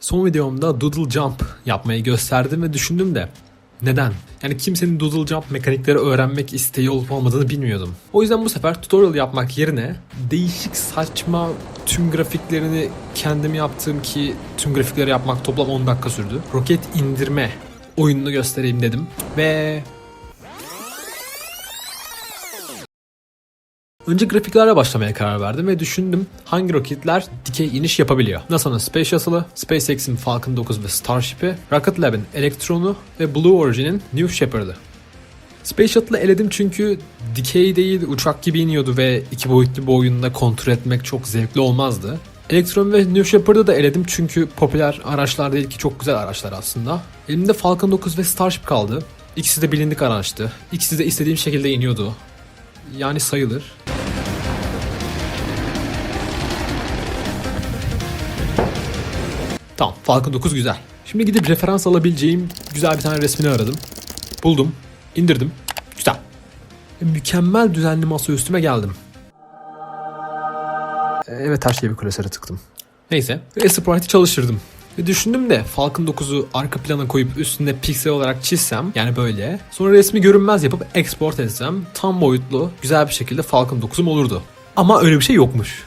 Son videomda Doodle Jump yapmayı gösterdim ve düşündüm de neden? Yani kimsenin Doodle Jump mekanikleri öğrenmek isteği olup olmadığını bilmiyordum. O yüzden bu sefer tutorial yapmak yerine değişik saçma tüm grafiklerini kendim yaptığım ki tüm grafikleri yapmak toplam 10 dakika sürdü. Roket indirme oyununu göstereyim dedim. Ve Önce grafiklerle başlamaya karar verdim ve düşündüm hangi roketler dikey iniş yapabiliyor. NASA'nın Space Shuttle'ı, SpaceX'in Falcon 9 ve Starship'i, Rocket Lab'in Electron'u ve Blue Origin'in New Shepard'ı. Space Shuttle'ı eledim çünkü dikey değil uçak gibi iniyordu ve iki boyutlu bir oyunda kontrol etmek çok zevkli olmazdı. Electron ve New Shepard'ı da eledim çünkü popüler araçlar değil ki çok güzel araçlar aslında. Elimde Falcon 9 ve Starship kaldı. İkisi de bilindik araçtı. İkisi de istediğim şekilde iniyordu. Yani sayılır. Tamam Falcon 9 güzel. Şimdi gidip referans alabileceğim güzel bir tane resmini aradım. Buldum. indirdim. Güzel. Mükemmel düzenli masa üstüme geldim. Ee, Evet her şeyi bir klasöre tıktım. Neyse. Sprite'i çalıştırdım. Ve düşündüm de Falcon 9'u arka plana koyup üstünde piksel olarak çizsem yani böyle. Sonra resmi görünmez yapıp export etsem tam boyutlu güzel bir şekilde Falcon 9'um olurdu. Ama öyle bir şey yokmuş.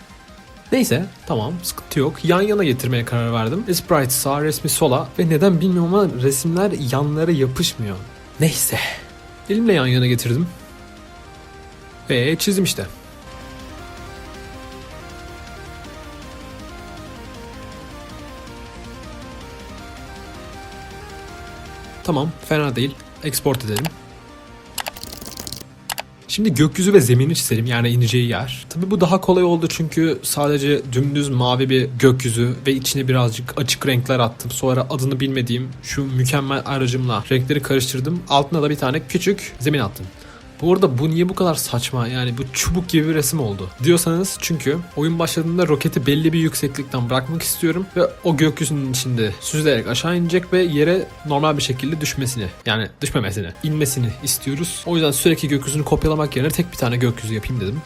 Neyse tamam sıkıntı yok. Yan yana getirmeye karar verdim. Sprite sağ resmi sola ve neden bilmiyorum ama resimler yanlara yapışmıyor. Neyse. Elimle yan yana getirdim. Ve çizdim işte. Tamam fena değil. Export edelim. Şimdi gökyüzü ve zemini çizelim yani ineceği yer. Tabi bu daha kolay oldu çünkü sadece dümdüz mavi bir gökyüzü ve içine birazcık açık renkler attım. Sonra adını bilmediğim şu mükemmel aracımla renkleri karıştırdım. Altına da bir tane küçük zemin attım. Bu arada bu niye bu kadar saçma yani bu çubuk gibi bir resim oldu diyorsanız çünkü oyun başladığında roketi belli bir yükseklikten bırakmak istiyorum ve o gökyüzünün içinde süzülerek aşağı inecek ve yere normal bir şekilde düşmesini yani düşmemesini inmesini istiyoruz. O yüzden sürekli gökyüzünü kopyalamak yerine tek bir tane gökyüzü yapayım dedim.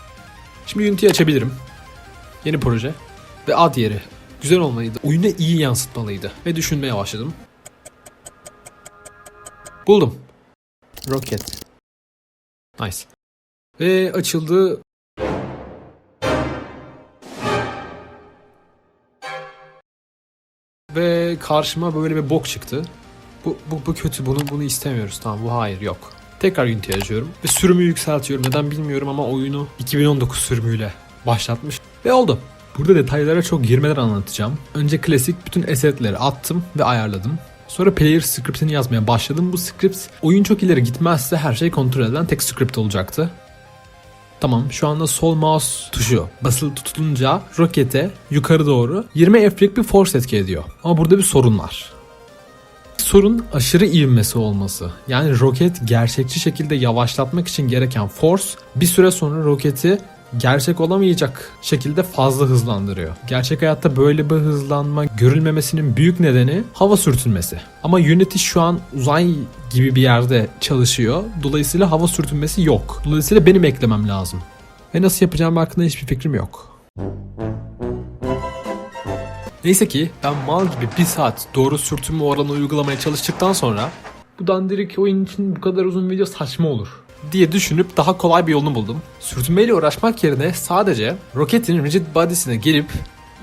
Şimdi Unity'yi açabilirim. Yeni proje ve ad yeri güzel olmalıydı. Oyunu iyi yansıtmalıydı ve düşünmeye başladım. Buldum. Roket. Nice. Ve açıldı. Ve karşıma böyle bir bok çıktı. Bu, bu, bu kötü bunu bunu istemiyoruz tamam bu hayır yok. Tekrar Unity açıyorum ve sürümü yükseltiyorum. Neden bilmiyorum ama oyunu 2019 sürümüyle başlatmış ve oldu. Burada detaylara çok girmeden anlatacağım. Önce klasik bütün assetleri attım ve ayarladım. Sonra player script'ini yazmaya başladım. Bu script oyun çok ileri gitmezse her şey kontrol edilen tek script olacaktı. Tamam şu anda sol mouse tuşu basılı tutulunca rokete yukarı doğru 20 F'lik bir force etki ediyor. Ama burada bir sorun var. Sorun aşırı ivmesi olması. Yani roket gerçekçi şekilde yavaşlatmak için gereken force bir süre sonra roketi gerçek olamayacak şekilde fazla hızlandırıyor. Gerçek hayatta böyle bir hızlanma görülmemesinin büyük nedeni hava sürtünmesi. Ama Unity şu an uzay gibi bir yerde çalışıyor. Dolayısıyla hava sürtünmesi yok. Dolayısıyla benim eklemem lazım. Ve nasıl yapacağım hakkında hiçbir fikrim yok. Neyse ki ben mal gibi bir saat doğru sürtünme oranı uygulamaya çalıştıktan sonra bu dandirik oyun için bu kadar uzun video saçma olur diye düşünüp daha kolay bir yolunu buldum. Sürtünmeyle uğraşmak yerine sadece roketin rigid body'sine gelip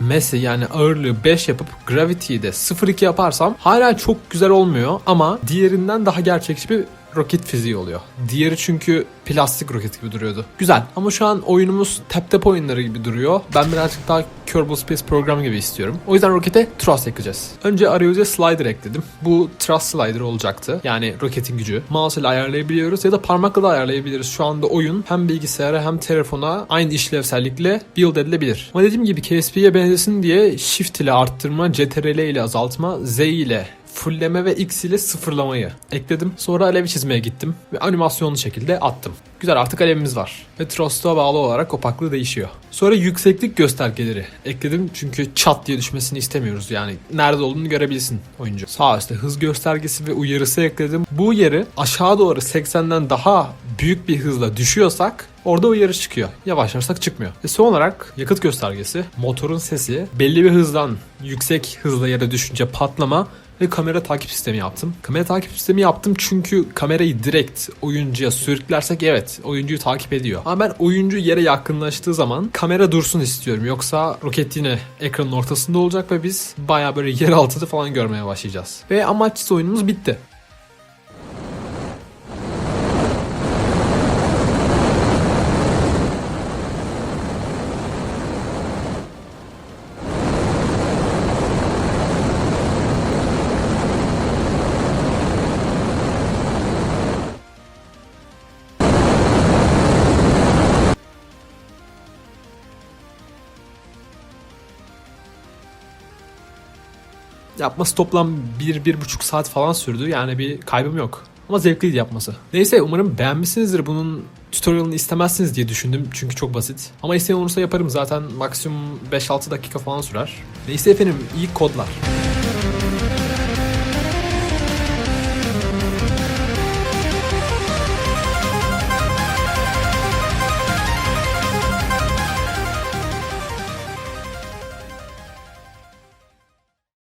Messi yani ağırlığı 5 yapıp gravity'yi de 0.2 yaparsam hala çok güzel olmuyor ama diğerinden daha gerçekçi bir roket fiziği oluyor. Diğeri çünkü plastik roket gibi duruyordu. Güzel ama şu an oyunumuz tap tap oyunları gibi duruyor. Ben birazcık daha Kerbal Space Program gibi istiyorum. O yüzden rokete thrust ekleyeceğiz. Önce arayüze slider ekledim. Bu thrust slider olacaktı. Yani roketin gücü. Mouse ile ayarlayabiliyoruz ya da parmakla da ayarlayabiliriz. Şu anda oyun hem bilgisayara hem telefona aynı işlevsellikle build edilebilir. Ama dediğim gibi KSP'ye benzesin diye Shift ile arttırma, CTRL ile azaltma, Z ile fullleme ve X ile sıfırlamayı ekledim. Sonra alevi çizmeye gittim ve animasyonlu şekilde attım. Güzel artık alevimiz var. Ve Trost'a bağlı olarak opaklığı değişiyor. Sonra yükseklik göstergeleri ekledim çünkü çat diye düşmesini istemiyoruz. Yani nerede olduğunu görebilsin oyuncu. Sağ üstte hız göstergesi ve uyarısı ekledim. Bu uyarı aşağı doğru 80'den daha büyük bir hızla düşüyorsak Orada uyarı çıkıyor. Yavaşlarsak çıkmıyor. Ve son olarak yakıt göstergesi, motorun sesi, belli bir hızdan yüksek hızla yere düşünce patlama ve kamera takip sistemi yaptım. Kamera takip sistemi yaptım çünkü kamerayı direkt oyuncuya sürüklersek evet oyuncuyu takip ediyor. Ama ben oyuncu yere yakınlaştığı zaman kamera dursun istiyorum. Yoksa roket yine ekranın ortasında olacak ve biz baya böyle yer altını falan görmeye başlayacağız. Ve amaçsız oyunumuz bitti. Yapması toplam 1-1,5 saat falan sürdü. Yani bir kaybım yok. Ama zevkliydi yapması. Neyse umarım beğenmişsinizdir. Bunun tutorialını istemezsiniz diye düşündüm. Çünkü çok basit. Ama isteyen olursa yaparım. Zaten maksimum 5-6 dakika falan sürer. Neyse efendim iyi kodlar.